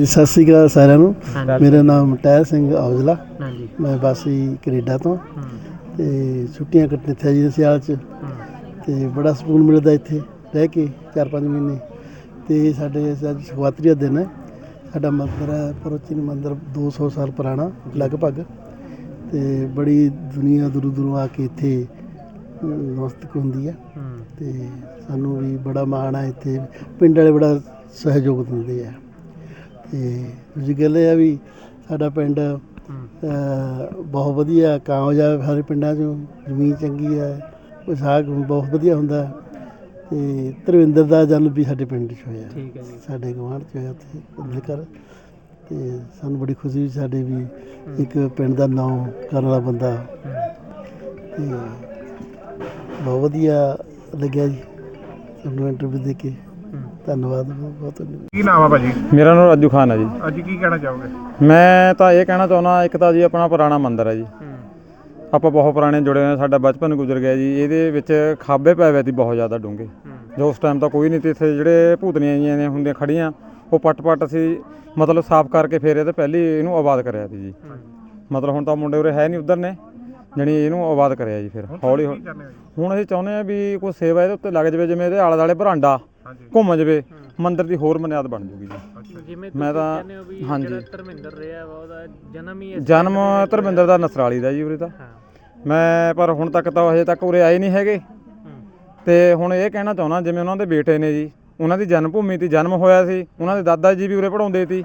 ਜੀ ਸਤਿ ਸ਼੍ਰੀ ਅਕਾਲ ਸਾਰਿਆਂ ਨੂੰ। ਮੇਰਾ ਨਾਮ ਟਹਿਰ ਸਿੰਘ ਔਜਲਾ। ਹਾਂਜੀ। ਮੈਂ ਵਾਸੀ ਕੈਨੇਡਾ ਤੋਂ। ਤੇ ਛੁੱਟੀਆਂ ਕੱਟਣ ਇੱਥੇ ਜੀ ਸਿਆਲ 'ਚ। ਤੇ ਬੜਾ ਸਕੂਨ ਮਿਲਦਾ ਇੱਥੇ ਰਹਿ ਕੇ 4-5 ਮਹੀਨੇ। ਤੇ ਸਾਡੇ ਅੱਜ ਸ਼ਿਵਰਾਤਰੀ ਦਾ ਦਿਨ ਹੈ। ਸਾਡਾ ਮੰਦਿਰ ਹੈ ਪ੍ਰਾਚੀਨ ਮੰਦਿਰ 200 ਸਾਲ ਪੁਰਾਣਾ ਲਗਭਗ। ਤੇ ਬੜੀ ਦੁਨੀਆ ਦੂਰੋਂ ਦੂਰੋਂ ਆ ਕੇ ਇੱਥੇ ਨਮਸਤਕ ਹੁੰਦੀ ਹੂੰ। ਤੇ ਸਾਨੂੰ ਵੀ ਬੜਾ ਮਾਣ ਹੈ ਇੱਥੇ। ਪਿੰਡ ਵਾਲੇ ਬੜਾ ਸਹਿਯੋਗ ਦਿੰਦੇ ਆ। ਤੇ ਦੂਜੀ ਗੱਲ ਇਹ ਆ ਵੀ ਸਾਡਾ ਪਿੰਡ ਬਹੁਤ ਵਧੀਆ ਕਾਮਯਾਬ ਸਾਰੇ ਪਿੰਡਾਂ 'ਚੋਂ ਜ਼ਮੀਨ ਚੰਗੀ ਹੈ ਵਿਸਾਖ ਬਹੁਤ ਵਧੀਆ ਹੁੰਦਾ ਹੈ। ਤੇ ਧਰਵਿੰਦਰ ਦਾ ਜਨਮ ਵੀ ਸਾਡੇ ਪਿੰਡ 'ਚ ਹੋਇਆ। ਠੀਕ ਹੈ ਜੀ। ਸਾਡੇ ਗਵਾਂਢ 'ਚ ਹੋਇਆ ਉੱਥੇ ਉਹਦੇ ਘਰ ਤੇ ਸਾਨੂੰ ਬੜੀ ਖੁਸ਼ੀ ਵੀ ਸਾਡੇ ਵੀ ਇੱਕ ਪਿੰਡ ਦਾ ਨਾਮ ਕਰਨ ਵਾਲਾ ਬੰਦਾ। ਤੇ ਬਹੁਤ ਵਧੀਆ ਲੱਗਿਆ ਜੀ। ਤੁਹਾਨੂੰ ਇੰਟਰਵਿਊ ਦੇ ਕੇ। ਧੰਨਵਾਦ ਬਹੁਤ ਬਹੁਤ ਕੀ ਨਾਮ ਆ ਭਾਜੀ? ਮੇਰਾ ਨਾਮ ਰਾਜੂ ਖਾਨ ਹੈ ਜੀ। ਅੱਜ ਕੀ ਕਹਿਣਾ ਚਾਹੋਗੇ? ਮੈਂ ਤਾਂ ਇਹ ਕਹਿਣਾ ਚਾਹੁੰਦਾ ਇੱਕ ਤਾਂ ਜੀ ਆਪਣਾ ਪੁਰਾਣਾ ਮੰਦਿਰ ਹੈ ਜੀ। ਆਪਾਂ ਬਹੁਤ ਪੁਰਾਣੇ ਜੁੜੇ ਹੋਏ ਹਾਂ ਸਾਡਾ ਬਚਪਨ ਗੁਜ਼ਰ ਗਿਆ ਜੀ। ਇਹਦੇ ਵਿੱਚ ਖਾਬੇ ਪੈ ਹੋਏ ਸੀ ਬਹੁਤ ਜ਼ਿਆਦਾ ਡੂੰਘੇ। ਜੋ ਉਸ ਟਾਈਮ ਤਾਂ ਕੋਈ ਨਹੀਂ ਤੇ ਇੱਥੇ ਜਿਹੜੇ ਭੂਤਨੀਆਂ ਜੀਆਂ ਨੇ ਹੁੰਦੀਆਂ ਖੜੀਆਂ ਉਹ ਪੱਟ-ਪੱਟ ਅਸੀਂ ਮਤਲਬ ਸਾਫ਼ ਕਰਕੇ ਫੇਰ ਇਹਦੇ ਪਹਿਲੀ ਇਹਨੂੰ ਆਬਾਦ ਕਰਿਆ ਸੀ ਜੀ। ਮਤਲਬ ਹੁਣ ਤਾਂ ਮੁੰਡੇ ਉਰੇ ਹੈ ਨਹੀਂ ਉਧਰ ਨੇ ਜਣੀ ਇਹਨੂੰ ਆਬਾਦ ਕਰਿਆ ਜੀ ਫਿਰ ਹੌਲੀ ਹੌਲੀ? ਹੁਣ ਅਸੀਂ ਚਾਹੁੰਦੇ ਹਾਂ ਵੀ ਕੋਈ ਸੇਵਾ ਇਹਦੇ ਉੱਤੇ ਲੱਗ ਜਾਵੇ ਜਿਵੇਂ ਇਹਦੇ ਆਲੇ ਦੁਆਲੇ ਬਰਾਂਡਾ। ਹਾਂਜੀ ਘੁੰਮ ਜਾਵੇ ਮੰਦਿਰ ਦੀ ਹੋਰ ਬੁਨਿਆਦ ਬਣ ਜੂਗੀ ਜੀ। ਜਿਵੇਂ ਮੈਂ ਤੁਸੀਂ ਤਾਂ- ਕਹਿੰਦੇ ਹੋ ਵੀ ਹਾਂਜੀ। ਜਿਹੜਾ ਧਰਮਿੰਦਰ ਰਿਹਾ ਵਾ ਉਹਦਾ ਜਨਮ ਹੀ ਇਸ ਜਨਮ ਧਰਮਿੰਦਰ ਦਾ ਨਸਰਾਲੀ ਦਾ ਜੀ ਉਰੇ ਤਾਂ। ਹਾਂ। ਮੈਂ ਪਰ ਹੁਣ ਤੱਕ ਤਾਂ ਹਜੇ ਤੱਕ ਉਰੇ ਆਏ ਨਹੀਂ ਹੈਗੇ। ਹੂੰ। ਤੇ ਹੁਣ ਇਹ ਕਹਿਣਾ ਚਾਹੁੰਦਾ ਜਿਵੇਂ ਉਹਨਾਂ ਦੇ ਬੇਟੇ ਨੇ ਜੀ ਉਹਨਾਂ ਦੀ ਜਨਮ ਭੂਮੀ ਤੇ ਜਨਮ ਹੋਇਆ ਸੀ ਉਹਨਾਂ ਦੇ ਦਾਦਾ ਜੀ ਵੀ ਉਰੇ ਪੜਾਉਂਦੇ ਸੀ।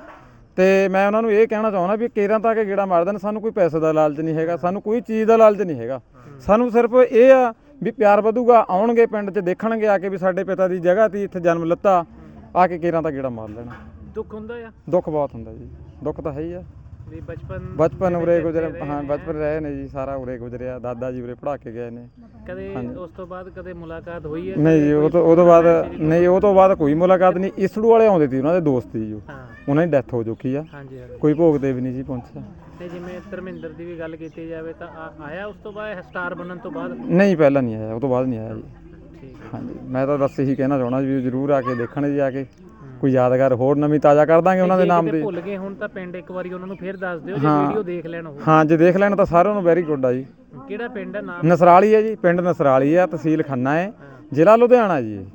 ਤੇ ਮੈਂ ਉਹਨਾਂ ਨੂੰ ਇਹ ਕਹਿਣਾ ਚਾਹੁੰਦਾ ਵੀ ਕੇਰਾਂ ਤਾਂ ਕਿ ਗੇੜਾ ਮਾਰ ਦੇਣ ਸਾਨੂੰ ਕੋਈ ਪੈਸੇ ਦਾ ਲਾਲਚ ਨਹੀਂ ਹੈਗਾ ਸਾਨੂੰ ਕੋਈ ਚੀਜ਼ ਦਾ ਲਾਲਚ ਨਹੀਂ ਹੈਗਾ। ਸਾਨੂੰ ਸਿਰਫ ਇਹ ਆ ਵੀ ਪਿਆਰ ਵਧੂਗਾ ਆਉਣਗੇ ਪਿੰਡ 'ਚ ਦੇਖਣਗੇ ਆ ਕੇ ਵੀ ਸਾਡੇ ਪਿਤਾ ਦੀ ਜਗ੍ਹਾ ਤੀ ਇੱਥੇ ਜਨਮ ਲਿੱਤਾ ਆ ਕੇ ਕੇਰਾਂ ਤਾਂ ਗੇੜਾ ਮਾਰ ਲੈਣਾ। ਦੁੱਖ ਹੁੰਦਾ ਆ? ਦੁੱਖ ਬਹੁਤ ਹੁੰਦਾ ਜੀ। ਦੁੱਖ ਤਾਂ ਹੈ ਹੀ ਆ। ਵੀ ਬਚਪਨ ਬਚਪਨ ਉਰੇ ਗੁਜ਼ਰਿਆ ਹਾਂ। ਬਚਪਨ ਰਹੇ ਨੇ ਜੀ ਸਾਰਾ ਉਰੇ ਗੁਜ਼ਰਿਆ ਦਾਦਾ ਜੀ ਉਰੇ ਪੜਾ ਕੇ ਗਏ ਨੇ। ਕਦੇ। ਉਸ ਤੋਂ ਬਾਅਦ ਕਦੇ ਮੁਲਾਕਾਤ ਹੋਈ ਹੈ ਨਹੀਂ ਜੀ ਉਹ ਤੋਂ ਉਹ ਤੋਂ ਬਾਅਦ ਨਹੀਂ ਉਹ ਤੋਂ ਬਾਅਦ ਕੋਈ ਮੁਲਾਕਾਤ ਨਹੀਂ ਇਸੜੂ ਵਾਲੇ ਆਉਂਦੇ ਸੀ ਉਹਨਾਂ ਦੇ ਦੋਸਤ ਸੀ ਜੋ ਹਾਂ। ਉਹਨਾਂ ਦੀ ਡੈਥ ਹੋ ਚੁੱਕੀ ਆ। ਹਾਂਜੀ ਹਾਂਜੀ। ਕੋਈ ਭੋਗ ਤੇ ਵੀ ਨਹੀਂ ਜੀ ਪਹੁੰਚਿਆ। ਤੇ ਜਿਵੇਂ ਧਰਮਿੰਦਰ ਦੀ ਵੀ ਗੱਲ ਕੀਤੀ ਜਾਵੇ ਤਾਂ ਆ- ਆਇਆ ਉਸ ਤੋਂ ਬਾਅਦ ਸਟਾਰ ਬਣਨ ਤੋਂ ਬਾਅਦ? ਨਹੀਂ ਪਹਿਲਾਂ ਨਹੀਂ ਆਇਆ ਉਹ ਤੋਂ ਬਾਅਦ ਨਹੀਂ ਆਇਆ ਜੀ। ਠੀਕ ਹੈ। ਹਾਂਜੀ ਮੈਂ ਤਾਂ ਬਸ ਇਹੀ ਕਹਿਣਾ ਚਾਹਣਾ ਵੀ ਜ਼ਰੂਰ ਆ ਕੇ ਦੇਖਣ ਜੀ ਆ ਕੇ। ਕੋਈ ਯਾਦਗਾਰ ਹੋਰ ਨਵੀਂ ਤਾਜ਼ਾ ਕਰ ਦਾਂਗੇ ਉਹਨਾਂ ਦੇ ਨਾਮ ਦੇ ਭੁੱਲ ਗਏ ਹੁਣ ਤਾਂ ਪਿੰਡ ਇੱਕ ਵਾਰੀ ਉਹਨਾਂ ਨੂੰ ਫੇਰ ਦੱਸ ਦਿਓ ਜੇ ਹਾਂ। ਵੀਡੀਓ ਦੇਖ ਲੈਣ ਉਹ ਹਾਂ ਜੇ ਦੇਖ ਲੈਣ ਤਾਂ ਸਾਰਿਆਂ ਨੂੰ ਵੈਰੀ ਗੁੱਡ ਆ ਜੀ। ਕਿਹੜਾ ਪਿੰਡ ਹੈ ਨਾਮ? ਨਸਰਾਲੀ ਹੈ ਜੀ ਪਿੰਡ ਨਸਰਾਲੀ ਆ ਤਹਿਸੀਲ ਖੰਨਾ ਹੈ। ਜ਼ਿਲ੍ਹਾ ਲੁਧਿਆਣਾ ਜੀ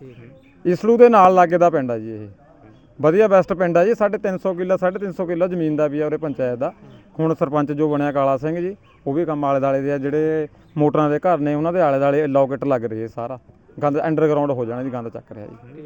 ਠੀਕ ਹੈ। ਇਸਲੂ ਦੇ ਨਾਲ ਲਾਗੇ ਦਾ ਪਿੰਡ ਆ ਜੀ ਇਹ। ਵਧੀਆ ਬੈਸਟ ਪਿੰਡ ਆ ਜੀ 350 ਕਿੱਲਾ 350 ਕਿੱਲਾ ਜ਼ਮੀਨ ਦਾ ਵੀ ਆ ਉਰੇ ਪੰਚਾਇਤ ਦਾ। ਹੁਣ ਸਰਪੰਚ ਜੋ ਬਣਿਆ ਕਾਲਾ ਸਿੰਘ ਜੀ ਉਹ ਵੀ ਕੰਮ ਆਲੇ ਦਾਲੇ ਦੇ ਆ ਜਿਹੜੇ ਮੋਟਰਾਂ ਦੇ ਘਰ ਨੇ ਉਹਨਾਂ ਦੇ ਆਲੇ ਦਾਲੇ ਲੋਕੇਟ ਲੱਗ ਰਹੇ ਸਾਰਾ। ਗੰਦ ਅੰਡਰਗਰਾਉਂਡ ਹੋ ਜਾਣਾ ਜੀ ਗੰਦ ਚੱਕ ਰਿਹਾ ਜੀ।